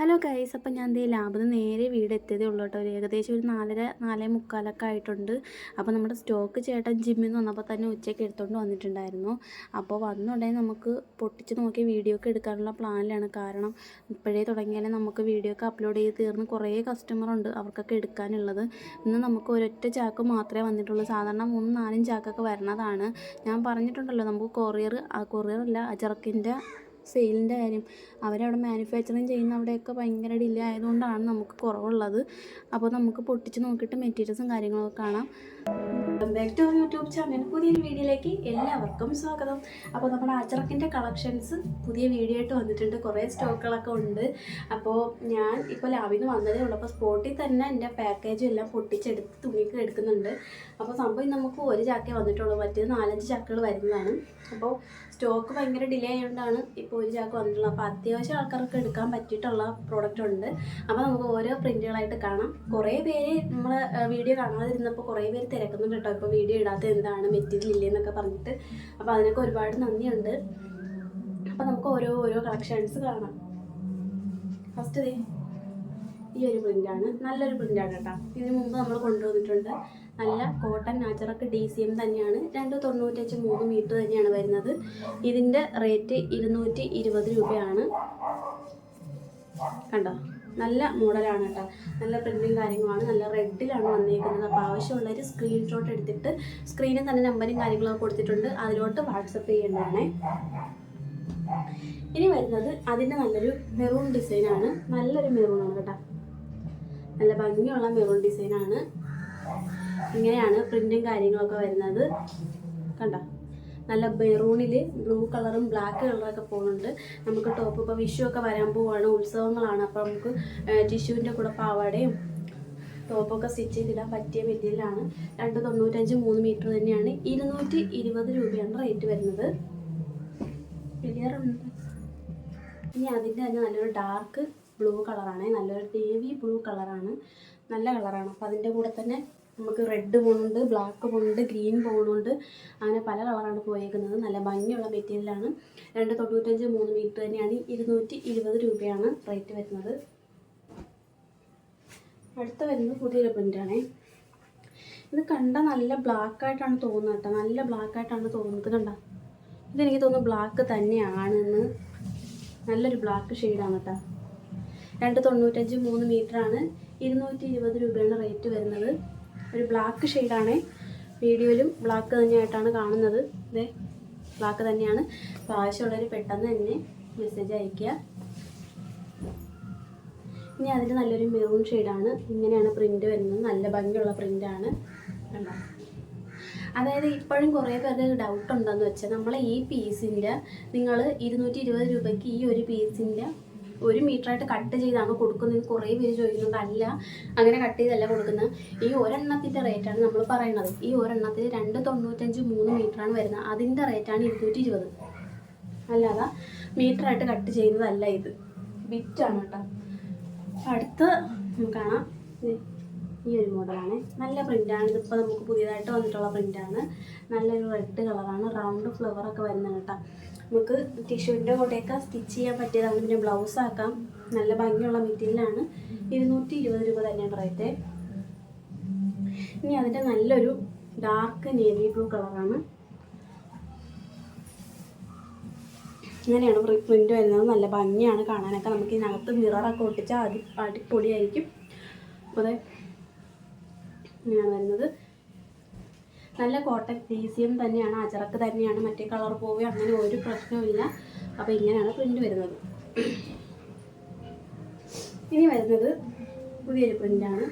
Hello guys അപ്പം ഞാൻ ദേ ലാബിൽ നേരെ വീട് എത്തിയതേ ഉള്ളൂ കേട്ടോ. ഒരു ഏകദേശം ഒരു നാലര നാലേ മുക്കാലൊക്കെ ആയിട്ടുണ്ട്. അപ്പോൾ നമ്മുടെ സ്റ്റോക്ക് ചേട്ടൻ ജിമ്മിൽ നിന്ന് വന്നപ്പോൾ തന്നെ ഉച്ചയ്ക്ക് എടുത്തുകൊണ്ട് വന്നിട്ടുണ്ടായിരുന്നു. അപ്പോൾ വന്നുണ്ടെങ്കിൽ നമുക്ക് പൊട്ടിച്ച് നോക്കി വീഡിയോ ഒക്കെ എടുക്കാനുള്ള പ്ലാനിലാണ്. കാരണം ഇപ്പോഴേ തുടങ്ങിയാലേ നമുക്ക് വീഡിയോ ഒക്കെ അപ്ലോഡ് ചെയ്ത് തീർന്ന് കുറേ കസ്റ്റമർ ഉണ്ട് അവർക്കൊക്കെ എടുക്കാനുള്ളത്. ഇന്ന് നമുക്ക് ഒരൊറ്റ ചാക്ക് മാത്രമേ വന്നിട്ടുള്ളൂ. സാധാരണ മൂന്നും നാലും ചാക്കൊക്കെ വരുന്നതാണ് ഞാൻ പറഞ്ഞിട്ടുണ്ടല്ലോ നമുക്ക് കൊറിയർ അല്ല അജറക്കിന്റെ സെയിലിന്റെ കാര്യം. അവരവിടെ മാനുഫാക്ചറിങ് ചെയ്യുന്ന അവിടെയൊക്കെ ഭയങ്കര ഡിലേ ആയതുകൊണ്ടാണ് നമുക്ക് കുറവുള്ളത്. അപ്പോൾ നമുക്ക് പൊട്ടിച്ച് നോക്കിയിട്ട് മെറ്റീരിയൽസും കാര്യങ്ങളൊക്കെ കാണാം. ബാക്ക് ടു യൂട്യൂബ് ചാനൽ പുതിയൊരു വീഡിയോയിലേക്ക് എല്ലാവർക്കും സ്വാഗതം. അപ്പോൾ നമ്മുടെ അച്ചറക്കിന്റെ കളക്ഷൻസ് പുതിയ വീഡിയോ ആയിട്ട് വന്നിട്ടുണ്ട്. കുറേ സ്റ്റോക്കുകളൊക്കെ ഉണ്ട്. അപ്പോൾ ഞാൻ ഇപ്പോൾ ലാബിൽ നിന്ന് വന്നതേ ഉള്ളൂ. അപ്പോൾ സ്പോട്ടിൽ തന്നെ എന്റെ പാക്കേജും എല്ലാം പൊട്ടിച്ചെടുത്ത് തുണിക്ക് എടുക്കുന്നുണ്ട്. അപ്പോൾ സംഭവം നമുക്ക് ഒരു ചാക്കേ വന്നിട്ടുള്ളൂ. മറ്റേത് നാലഞ്ച് ചാക്കുകൾ വരുന്നതാണ്. അപ്പോൾ സ്റ്റോക്ക് ഭയങ്കര ഡിലേ ആയതുകൊണ്ടാണ് ഇപ്പോൾ ഒരു ചാക്ക് അപ്പോൾ അത്യാവശ്യം ആൾക്കാർക്ക് എടുക്കാൻ പറ്റിയിട്ടുള്ള പ്രോഡക്റ്റ് ഉണ്ട്. അപ്പോൾ നമുക്ക് ഓരോ പ്രിന്റുകളായിട്ട് കാണാം. കുറേ പേര് നമ്മൾ വീഡിയോ കാണാതിരുന്നപ്പോൾ കുറേ പേര് തിരക്കുന്നുണ്ട് കേട്ടോ. ഇപ്പോൾ വീഡിയോ ഇടാത്ത എന്താണ് മെറ്റീരിയൽ ഇല്ലേന്നൊക്കെ പറഞ്ഞിട്ട്. അപ്പോൾ അതിനൊക്കെ ഒരുപാട് നന്ദിയുണ്ട്. അപ്പോൾ നമുക്ക് ഓരോ ഓരോ കളക്ഷൻസ് കാണാം. ഫസ്റ്റ് ഈ ഒരു പ്രിന്റാണ് നല്ലൊരു പ്രിന്റാണ് കേട്ടോ. ഇതിന് മുമ്പ് നമ്മൾ കൊണ്ടുവന്നിട്ടുണ്ട്. നല്ല കോട്ടൺ നാച്ചറൊക്കെ ഡി സി എം തന്നെയാണ്. രണ്ട് തൊണ്ണൂറ്റഞ്ച് മൂന്ന് മീറ്റർ തന്നെയാണ് വരുന്നത്. ഇതിന്റെ റേറ്റ് ഇരുന്നൂറ്റി ഇരുപത് രൂപയാണ്. കണ്ടോ? നല്ല മോഡലാണ് കേട്ടോ. നല്ല പ്രിന്റും കാര്യങ്ങളാണ്. നല്ല റെഡിലാണ് വന്നേക്കുന്നത്. അപ്പോൾ ആവശ്യമുള്ളവർ സ്ക്രീൻഷോട്ട് എടുത്തിട്ട് സ്ക്രീനിൽ തന്നെ നമ്പറും കാര്യങ്ങളൊക്കെ കൊടുത്തിട്ടുണ്ട്. അതിലോട്ട് വാട്സപ്പ് ചെയ്യേണ്ടതാണേ. ഇനി വരുന്നത് അതിന്റെ നല്ലൊരു മെറൂൺ ഡിസൈനാണ് നല്ലൊരു മെറൂണാണ് കേട്ടോ. നല്ല ഭംഗിയുള്ള മെറൂൺ ഡിസൈനാണ് ഇങ്ങനെയാണ് പ്രിന്റും കാര്യങ്ങളൊക്കെ വരുന്നത്. കണ്ടോ? നല്ല മെറൂണിൽ ബ്ലൂ കളറും ബ്ലാക്ക് കളറൊക്കെ പോകുന്നുണ്ട്. നമുക്ക് ടോപ്പ് ഇപ്പോൾ വിഷു ഒക്കെ വരാൻ പോവാണ്. ഉത്സവങ്ങളാണ്. അപ്പോൾ നമുക്ക് ടിഷ്യൂവിന്റെ കൂടെ പാവാടയും ടോപ്പൊക്കെ സ്റ്റിച്ച് ചെയ്തിടാൻ പറ്റിയ മെറ്റീരിയലാണ്. രണ്ട് തൊണ്ണൂറ്റഞ്ച് മൂന്ന് മീറ്റർ തന്നെയാണ്. ഇരുന്നൂറ്റി ഇരുപത് രൂപയാണ് റേറ്റ് വരുന്നത്. ക്ലിയർ ഉണ്ട് ഇനി അതിന്റെ തന്നെ നല്ലൊരു ഡാർക്ക് ബ്ലൂ കളറാണ് നല്ലൊരു നേവി ബ്ലൂ കളറാണ് നല്ല കളറാണ് അപ്പോൾ അതിന്റെ കൂടെ തന്നെ നമുക്ക് റെഡ് പോകുന്നുണ്ട് ബ്ലാക്ക് പോകുന്നുണ്ട് ഗ്രീൻ പോകുന്നുണ്ട് അങ്ങനെ പല കളറാണ് പോയേക്കുന്നത്. നല്ല ഭംഗിയുള്ള മെറ്റീരിയലാണ് രണ്ട് തൊണ്ണൂറ്റഞ്ച് മൂന്ന് മീറ്റർ തന്നെയാണ്. ഇരുന്നൂറ്റി ഇരുപത് രൂപയാണ് റേറ്റ് വരുന്നത്. അടുത്ത വരുന്നത് പുതിയൊരു പ്രിന്റാണേ ഇത് കണ്ട നല്ല ബ്ലാക്ക് ആയിട്ടാണ് തോന്നുന്നത് കേട്ടോ. നല്ല ബ്ലാക്ക് ആയിട്ടാണ് തോന്നുന്നത്. കണ്ട? ഇതെനിക്ക് തോന്നുന്നു ബ്ലാക്ക് തന്നെയാണെന്ന്. നല്ലൊരു ബ്ലാക്ക് ഷെയ്ഡാണ് കേട്ടോ. രണ്ട് തൊണ്ണൂറ്റഞ്ച് മൂന്ന് മീറ്ററാണ്. ഇരുന്നൂറ്റി ഇരുപത് രൂപയാണ് റേറ്റ് വരുന്നത്. ഒരു ബ്ലാക്ക് ഷെയ്ഡാണ്. വീഡിയോയിലും ബ്ലാക്ക് തന്നെയായിട്ടാണ് കാണുന്നത്. ഇതേ ബ്ലാക്ക് തന്നെയാണ്. അപ്പോൾ ആവശ്യമുള്ളവർ പെട്ടെന്ന് തന്നെ മെസ്സേജ് അയയ്ക്കുക. ഇനി അതിൽ നല്ലൊരു മെറൂൺ ഷെയ്ഡാണ്. ഇങ്ങനെയാണ് പ്രിന്റ് വരുന്നത്. നല്ല ഭംഗിയുള്ള പ്രിന്റാണ് കണ്ടോ? അതായത് ഇപ്പോഴും കുറേ പേർക്ക് ഡൗട്ട് ഉണ്ടെന്ന് വെച്ചാൽ നമ്മൾ ഈ പീസിന്റെ നിങ്ങൾ ഇരുന്നൂറ്റി ഇരുപത് രൂപയ്ക്ക് ഈ ഒരു പീസിന്റെ ഒരു മീറ്ററായിട്ട് കട്ട് ചെയ്താണ് കൊടുക്കുന്നത് കുറേ പേര് ചോദിക്കുന്നുണ്ട് അല്ല അങ്ങനെ കട്ട് ചെയ്തല്ല കൊടുക്കുന്നത് ഈ ഒരെണ്ണത്തിന്റെ റേറ്റാണ് നമ്മൾ പറയുന്നത് ഈ ഒരെണ്ണത്തിന് രണ്ട് തൊണ്ണൂറ്റഞ്ച് മൂന്ന് മീറ്ററാണ് വരുന്നത്. അതിന്റെ റേറ്റാണ് ഇരുന്നൂറ്റി ഇരുപത് അല്ലാതെ മീറ്ററായിട്ട് കട്ട് ചെയ്യുന്നതല്ല ഇത്. ബിറ്റാണ് കേട്ടോ. അടുത്ത് കാണാം. ഈ ഒരു മോഡലാണ്. നല്ല പ്രിന്റാണ് ഇതിപ്പോൾ നമുക്ക് പുതിയതായിട്ട് വന്നിട്ടുള്ള പ്രിന്റാണ് നല്ലൊരു റെഡ് കളറാണ്. റൗണ്ട് ഫ്ലവറൊക്കെ വരുന്നത് കേട്ടോ. നമുക്ക് ടിഷ്യൂവിന്റെ കൂടെയൊക്കെ സ്റ്റിച്ച് ചെയ്യാൻ പറ്റിയതാണ് പിന്നെ ബ്ലൗസ് ആക്കാം. നല്ല ഭംഗിയുള്ള മെറ്റീരിയലാണ്. ഇരുന്നൂറ്റി ഇരുപത് രൂപ തന്നെയാണ് റേറ്റ് ഇനി അതിന്റെ നല്ലൊരു ഡാർക്ക് നേവി ബ്ലൂ കളറാണ് ഇങ്ങനെയാണ് പ്രിന്റ് വരുന്നത്. നല്ല ഭംഗിയാണ് കാണാനൊക്കെ. നമുക്ക് ഇതിനകത്ത് മിററൊക്കെ ഒട്ടിച്ചാൽ അടി അടിപൊളിയായിരിക്കും. അതെ. ഇങ്ങനെയാണ് വരുന്നത്. നല്ല കോട്ടൺ എം തന്നെയാണ് അജറക്ക് തന്നെയാണ് മറ്റേ കളർ പോവുക അങ്ങനെ ഒരു പ്രശ്നവുമില്ല അപ്പോൾ ഇങ്ങനെയാണ് പ്രിന്റ് വരുന്നത്. ഇനി വരുന്നത് പുതിയൊരു പ്രിന്റാണ്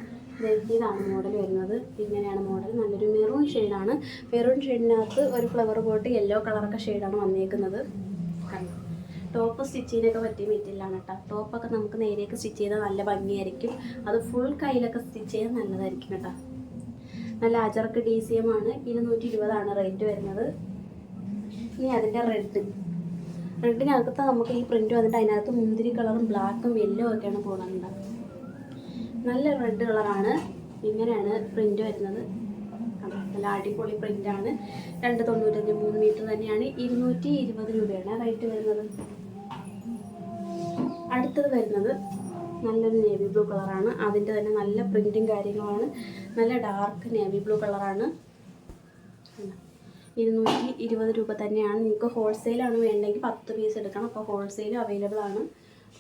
ഇതാണ് മോഡൽ വരുന്നത്. ഇങ്ങനെയാണ് മോഡൽ നല്ലൊരു മെറൂൺ ഷെയ്ഡാണ് മെറൂൺ ഷെയ്ഡിനകത്ത് ഒരു ഫ്ലവർ പോട്ട് യെല്ലോ കളറൊക്കെ ഷെയ്ഡാണ് വന്നേക്കുന്നത്. ടോപ്പ് സ്റ്റിച്ച് ചെയ്യാനൊക്കെ പറ്റിയ മെറ്റീരിയലാണ് കേട്ടോ ടോപ്പൊക്കെ നമുക്ക് നേരെയൊക്കെ സ്റ്റിച്ച് ചെയ്താൽ നല്ല ഭംഗിയായിരിക്കും. അത് ഫുൾ കയ്യിലൊക്കെ സ്റ്റിച്ച് ചെയ്താൽ നല്ലതായിരിക്കും കേട്ടോ നല്ല അജർക്ക് ഡി സി എം ആണ്. ഇരുന്നൂറ്റി ഇരുപതാണ് റേറ്റ് വരുന്നത്. ഇനി അതിന്റെ റെഡ് റെഡിനകത്ത് നമുക്ക് ഈ പ്രിന്റും വന്നിട്ട് അതിനകത്ത് മുന്തിരി കളറും ബ്ലാക്കും യെല്ലോ ഒക്കെയാണ് പോകുന്നുണ്ട് നല്ല റെഡ് കളറാണ് ഇങ്ങനെയാണ് പ്രിന്റ് വരുന്നത്? നല്ല അടിപൊളി പ്രിന്റാണ് രണ്ട് തൊണ്ണൂറ്റഞ്ച് മൂന്ന് മീറ്റർ തന്നെയാണ്. ഇരുന്നൂറ്റി ഇരുപത് രൂപയാണ് റേറ്റ് വരുന്നത്. അടുത്തത് വരുന്നത് നല്ലൊരു നേവി ബ്ലൂ കളറാണ് അതിന്റെ തന്നെ നല്ല പ്രിന്റും കാര്യങ്ങളാണ്. നല്ല ഡാർക്ക് നേവി ബ്ലൂ കളറാണ് ഇരുന്നൂറ്റി ഇരുപത് രൂപ തന്നെയാണ്. നിങ്ങൾക്ക് ഹോൾസെയിലാണ് വേണ്ടെങ്കിൽ പത്ത് പീസ് എടുക്കണം. അപ്പോൾ ഹോൾസെയിലും അവൈലബിൾ ആണ്.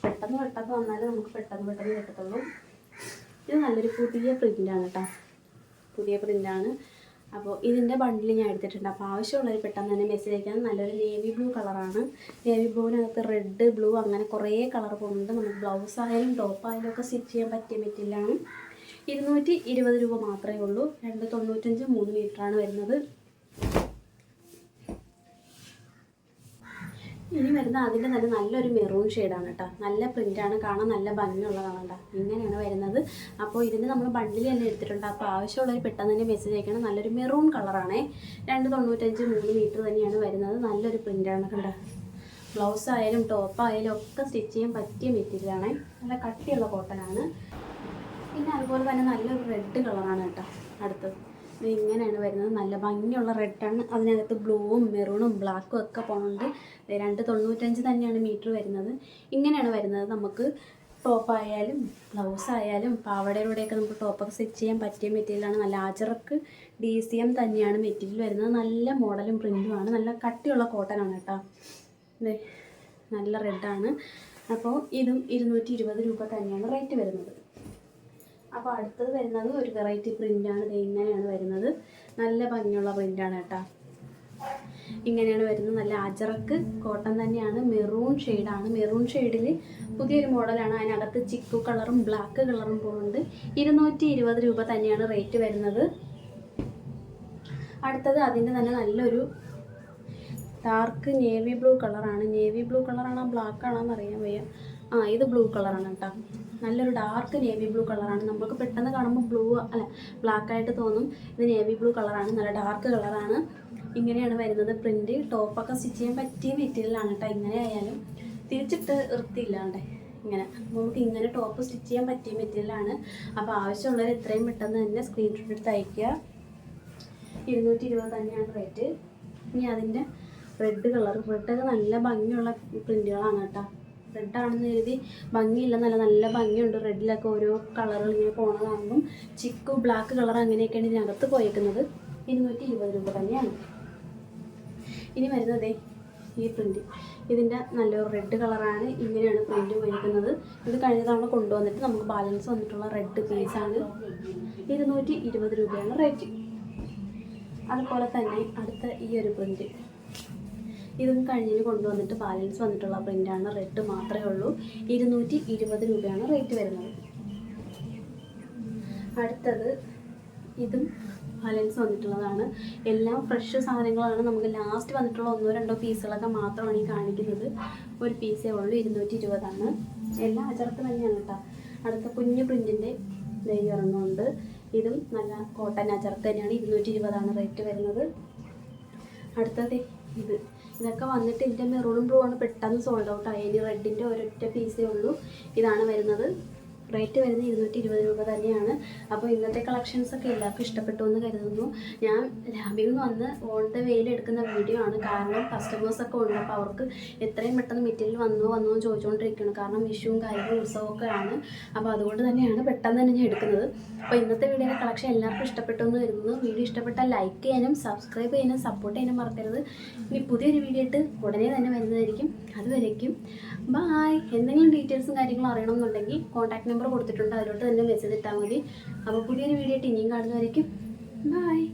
പെട്ടെന്ന് പെട്ടെന്ന് വന്നാൽ നമുക്ക് പെട്ടെന്ന് പെട്ടെന്ന് കിട്ടത്തുള്ളൂ. ഇത് നല്ലൊരു പുതിയ പ്രിന്റാണ് കേട്ടോ പുതിയ പ്രിന്റാണ് അപ്പോൾ ഇതിന്റെ ബണ്ടിൽ ഞാൻ എടുത്തിട്ടുണ്ട്. അപ്പോൾ ആവശ്യമുള്ളവർ പെട്ടെന്ന് തന്നെ മെസ്സേജ് അയക്കാൻ നല്ലൊരു നേവി ബ്ലൂ കളറാണ് നേവി ബ്ലൂവിനകത്ത് റെഡ് ബ്ലൂ അങ്ങനെ കുറേ കളർ പോകുന്നുണ്ട്. നമുക്ക് ബ്ലൗസ് ആയാലും ടോപ്പ് ആയാലും ഒക്കെ സ്റ്റിച്ച് ചെയ്യാൻ പറ്റിയ മെറ്റീരിയലാണ് ഇരുന്നൂറ്റി ഇരുപത് രൂപ മാത്രമേ ഉള്ളൂ. രണ്ട് തൊണ്ണൂറ്റഞ്ച് മൂന്ന് മീറ്ററാണ് വരുന്നത്. ഇനി വരുന്ന അതിന്റെ തന്നെ നല്ലൊരു മെറൂൺ ഷെയ്ഡാണ് കേട്ടോ നല്ല പ്രിന്റാണ് കാണാൻ നല്ല ഭംഗിയുള്ളതാണ് കേട്ടോ ഇങ്ങനെയാണ് വരുന്നത്. അപ്പോൾ ഇതിന് നമ്മൾ ബണ്ടിൽ തന്നെ എടുത്തിട്ടുണ്ട്. അപ്പോൾ ആവശ്യമുള്ളവർ പെട്ടെന്ന് തന്നെ മെസ്സേജ് അയക്കണം. നല്ലൊരു മെറൂൺ കളറാണേ രണ്ട് തൊണ്ണൂറ്റഞ്ച് മൂന്ന് മീറ്റർ തന്നെയാണ് വരുന്നത്. നല്ലൊരു പ്രിന്റാണ് കേട്ടോ ബ്ലൗസ് ആയാലും ടോപ്പ് ആയാലും ഒക്കെ സ്റ്റിച്ച് ചെയ്യാൻ പറ്റിയ മെറ്റീരിയലാണേ നല്ല കട്ടിയുള്ള കോട്ടനാണ് പിന്നെ അതുപോലെ തന്നെ നല്ലൊരു റെഡ് കളറാണ് കേട്ടോ അടുത്തത്. ഇങ്ങനെയാണ് വരുന്നത്. നല്ല ഭംഗിയുള്ള റെഡാണ് അതിനകത്ത് ബ്ലൂവും മെറൂണും ബ്ലാക്കും ഒക്കെ പോകുന്നുണ്ട് രണ്ട് തൊണ്ണൂറ്റഞ്ച് തന്നെയാണ് മീറ്റർ വരുന്നത്. ഇങ്ങനെയാണ് വരുന്നത് നമുക്ക് ടോപ്പായാലും ബ്ലൗസ് ആയാലും പാവടയിലൂടെയൊക്കെ നമുക്ക് ടോപ്പൊക്കെ സ്റ്റിച്ച് ചെയ്യാൻ പറ്റിയ മെറ്റീരിയലാണ് നല്ല ആചറക്ക് ഡി സി എം തന്നെയാണ് മെറ്റീരിയൽ വരുന്നത്. നല്ല മോഡലും പ്രിന്റുമാണ് നല്ല കട്ടിയുള്ള കോട്ടനാണ് കേട്ടോ. നല്ല റെഡാണ് അപ്പോൾ ഇതും ഇരുന്നൂറ്റി ഇരുപത് രൂപ തന്നെയാണ് റേറ്റ് വരുന്നത്. അപ്പോൾ അടുത്തത് വരുന്നത് ഒരു വെറൈറ്റി പ്രിന്റാണ് ഇത് ഇങ്ങനെയാണ് വരുന്നത്. നല്ല ഭംഗിയുള്ള പ്രിന്റാണ് കേട്ടോ. ഇങ്ങനെയാണ് വരുന്നത്. നല്ല അജറക്ക് കോട്ടൺ തന്നെയാണ്. മെറൂൺ ഷെയ്ഡാണ് മെറൂൺ ഷെയ്ഡിൽ പുതിയൊരു മോഡലാണ് അതിനകത്ത് ചിക്കു കളറും ബ്ലാക്ക് കളറും പോകുന്നുണ്ട് ഇരുന്നൂറ്റി ഇരുപത് രൂപ തന്നെയാണ് റേറ്റ് വരുന്നത്. അടുത്തത് അതിന്റെ തന്നെ നല്ലൊരു ഡാർക്ക് നേവി ബ്ലൂ കളറാണ് നേവി ബ്ലൂ കളറാണോ ബ്ലാക്ക് ആണോ എന്ന് അറിയാൻ വയ്യ. ആ ഇത് ബ്ലൂ കളറാണ് കേട്ടോ. നല്ലൊരു ഡാർക്ക് നേവി ബ്ലൂ കളറാണ് നമുക്ക് പെട്ടെന്ന് കാണുമ്പോൾ ബ്ലൂ അല്ല ബ്ലാക്ക് ആയിട്ട് തോന്നും. ഇത് നേവി ബ്ലൂ കളറാണ് നല്ല ഡാർക്ക് കളറാണ് ഇങ്ങനെയാണ് വരുന്നത്. പ്രിന്റ് ടോപ്പൊക്കെ സ്റ്റിച്ച് ചെയ്യാൻ പറ്റിയ മെറ്റീരിയലാണ് കേട്ടോ ഇങ്ങനെ ആയാലും തിരിച്ചിട്ട് വൃത്തിയില്ലാണ്ടേ. ഇങ്ങനെ. നമുക്ക് ഇങ്ങനെ ടോപ്പ് സ്റ്റിച്ച് ചെയ്യാൻ പറ്റിയ മെറ്റീരിയലാണ് അപ്പോൾ ആവശ്യമുള്ളവർ എത്രയും പെട്ടെന്ന് തന്നെ സ്ക്രീൻഷോട്ട് എടുത്ത് അയയ്ക്കുക. ഇരുന്നൂറ്റി ഇരുപത് തന്നെയാണ് റേറ്റ് ഇനി അതിന്റെ റെഡ് കളർ റെഡൊക്കെ നല്ല ഭംഗിയുള്ള പ്രിന്റുകളാണ് കേട്ടോ റെഡാണെന്ന് കരുതി. ഭംഗിയില്ല. നല്ല നല്ല ഭംഗിയുണ്ട്. റെഡിലൊക്കെ ഓരോ കളറുകൾ ഇങ്ങനെ പോണത് കാണുമ്പം ചിക്കു ബ്ലാക്ക് കളർ അങ്ങനെയൊക്കെയാണ് ഇതിനകത്ത് പോയേക്കുന്നത്. ഇരുന്നൂറ്റി ഇരുപത് രൂപ തന്നെയാണ്. ഇനി വരുന്നതേ ഈ പ്രിന്റ് ഇതിന്റെ നല്ലൊരു റെഡ് കളറാണ് ഇങ്ങനെയാണ് പ്രിന്റ് പോയിരിക്കുന്നത് ഇത് കഴിഞ്ഞ തവണ കൊണ്ടുവന്നിട്ട് നമുക്ക് ബാലൻസ് വന്നിട്ടുള്ള റെഡ് പീസാണ് ഇരുന്നൂറ്റി ഇരുപത് രൂപയാണ് റേറ്റ് അതുപോലെ തന്നെ അടുത്ത ഈ ഒരു പ്രിന്റ് ഇതും കഴിഞ്ഞ് കൊണ്ടുവന്നിട്ട് ബാലൻസ് വന്നിട്ടുള്ള പ്രിന്റാണ് റെഡ് മാത്രമേ ഉള്ളൂ. ഇരുന്നൂറ്റി ഇരുപത് രൂപയാണ് റേറ്റ് വരുന്നത്. അടുത്തത് ഇതും ബാലൻസ് വന്നിട്ടുള്ളതാണ്. എല്ലാം ഫ്രഷ് സാധനങ്ങളാണ് നമുക്ക് ലാസ്റ്റ് വന്നിട്ടുള്ള ഒന്നോ രണ്ടോ പീസുകളൊക്കെ മാത്രമാണ് ഈ കാണിക്കുന്നത്. ഒരു പീസേ ഉള്ളൂ ഇരുന്നൂറ്റി ഇരുപതാണ് എല്ലാം അചർത്ത് തന്നെയാണ് കേട്ടോ. അടുത്ത കുഞ്ഞു പ്രിന്റിന്റെ ധൈര്യം ഇറങ്ങുന്നുണ്ട്. ഇതും നല്ല കോട്ടൺ അചർത്ത് തന്നെയാണ്. ഇരുന്നൂറ്റി ഇരുപതാണ് റേറ്റ് വരുന്നത്. അടുത്തത് ഇത്. ഇതൊക്കെ വന്നിട്ട് ഇതിന്റെ മെറൂണും ബ്ലൂ ആണ് പെട്ടെന്ന് സോൾഡ് ഔട്ട് ആയി. ഇനി റെഡിന്റെ ഒരൊറ്റ പീസേ ഉള്ളൂ. ഇതാണ് വരുന്നത്. റേറ്റ് വരുന്നത് ഇരുന്നൂറ്റി ഇരുപത് രൂപ തന്നെയാണ്. അപ്പോൾ ഇന്നത്തെ കളക്ഷൻസ് ഒക്കെ എല്ലാവർക്കും ഇഷ്ടപ്പെട്ടു എന്ന് കരുതുന്നു. ഞാൻ ലാബിൽ നിന്ന് വന്ന് ഓൺ ദ വെയിൽ എടുക്കുന്ന വീഡിയോ ആണ്. കാരണം കസ്റ്റമേഴ്സ് ഒക്കെ ഉണ്ട്. അപ്പോൾ അവർക്ക് എത്രയും പെട്ടെന്ന് മെറ്റീരിയൽ വന്നോ വന്നോ ചോദിച്ചുകൊണ്ടിരിക്കുകയാണ്. കാരണം വിഷുവും കാര്യങ്ങളും ഉത്സവമൊക്കെ ആണ് അപ്പോൾ അതുകൊണ്ട് തന്നെയാണ് പെട്ടെന്ന് തന്നെ ഞാൻ എടുക്കുന്നത്. അപ്പോൾ ഇന്നത്തെ വീഡിയോയുടെ കളക്ഷൻ എല്ലാവർക്കും ഇഷ്ടപ്പെട്ടു എന്ന് കരുതുന്നു. വീഡിയോ ഇഷ്ടപ്പെട്ടാൽ ലൈക്ക് ചെയ്യാനും സബ്സ്ക്രൈബ് ചെയ്യാനും സപ്പോർട്ട് ചെയ്യാനും മറക്കരുത്. ഇനി പുതിയൊരു വീഡിയോ ആയിട്ട് ഉടനെ തന്നെ വരുന്നതായിരിക്കും. അതുവരേക്കും. ബായ് എന്തെങ്കിലും ഡീറ്റെയിൽസും കാര്യങ്ങളും അറിയണമെന്നുണ്ടെങ്കിൽ കോൺടാക്ട് നമ്പർ കൊടുത്തിട്ടുണ്ട്. അതിലോട്ട് തന്നെ മെസ്സേജ് ഇട്ടാൽ മതി. അപ്പോൾ പുതിയൊരു വീഡിയോ ആയിട്ട് ഇനിയും കാണുന്നതായിരിക്കും ബായ്